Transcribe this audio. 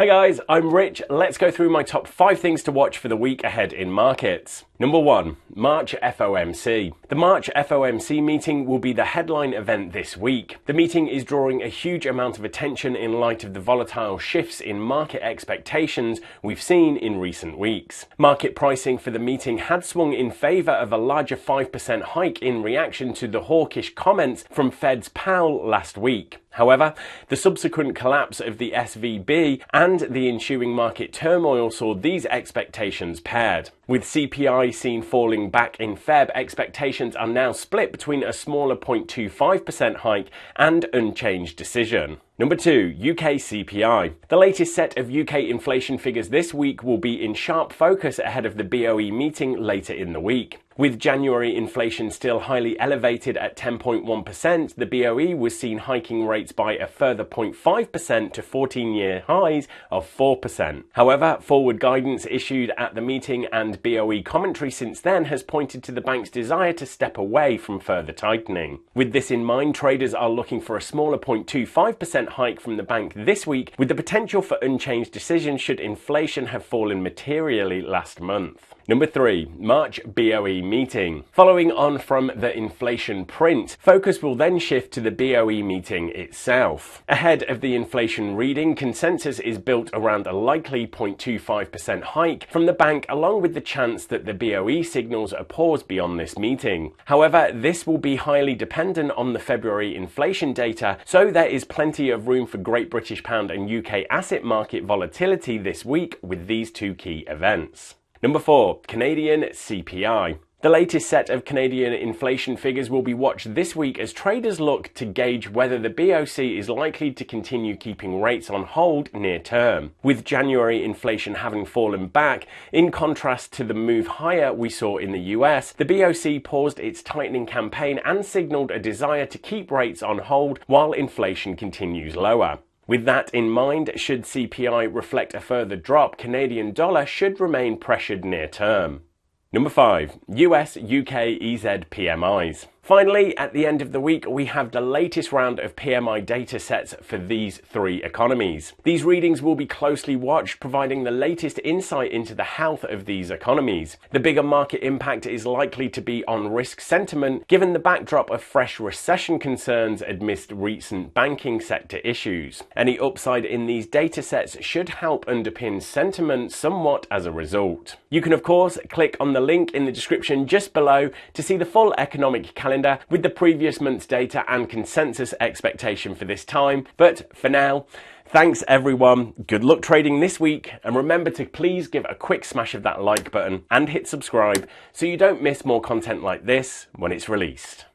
Hi guys, I'm Rich. Let's go through my top five things to watch for the week ahead in markets. Number one, March FOMC. The March FOMC meeting will be the headline event this week. The meeting is drawing a huge amount of attention in light of the volatile shifts in market expectations we've seen in recent weeks. Market pricing for the meeting had swung in favour of a larger 5% hike in reaction to the hawkish comments from Fed's Powell last week. However, the subsequent collapse of the SVB and the ensuing market turmoil saw these expectations paired. With CPI seen falling back in Feb, expectations are now split between a smaller 0.25% hike and unchanged decision. Number two, UK CPI. The latest set of UK inflation figures this week will be in sharp focus ahead of the BOE meeting later in the week. With January inflation still highly elevated at 10.1%, the BOE was seen hiking rates by a further 0.5% to 14 year highs of 4%. However, forward guidance issued at the meeting and BOE commentary since then has pointed to the bank's desire to step away from further tightening. With this in mind, traders are looking for a smaller 0.25% hike from the bank this week, with the potential for unchanged decision should inflation have fallen materially last month. Number three, March BOE meeting. Following on from the inflation print, focus will then shift to the BOE meeting itself. Ahead of the inflation reading, consensus is built around a likely 0.25% hike from the bank, along with the chance that the BOE signals a pause beyond this meeting. However, this will be highly dependent on the February inflation data, so there is plenty of room for Great British Pound and UK asset market volatility this week with these two key events. Number four, Canadian CPI. The latest set of Canadian inflation figures will be watched this week as traders look to gauge whether the BOC is likely to continue keeping rates on hold near term. With January inflation having fallen back, in contrast to the move higher we saw in the US, the BOC paused its tightening campaign and signaled a desire to keep rates on hold while inflation continues lower. With that in mind, should CPI reflect a further drop, Canadian dollar should remain pressured near term. Number 5. US UK EZ PMIs. Finally, at the end of the week, we have the latest round of PMI data sets for these three economies. These readings will be closely watched, providing the latest insight into the health of these economies. The bigger market impact is likely to be on risk sentiment, given the backdrop of fresh recession concerns amidst recent banking sector issues. Any upside in these data sets should help underpin sentiment somewhat as a result. You can, of course, click on the link in the description just below to see the full economic calendar calendar with the previous month's data and consensus expectation for this time. But for now, Thanks everyone. Good luck trading this week. And remember to please give a quick smash of that like button and hit subscribe so you don't miss more content like this when it's released.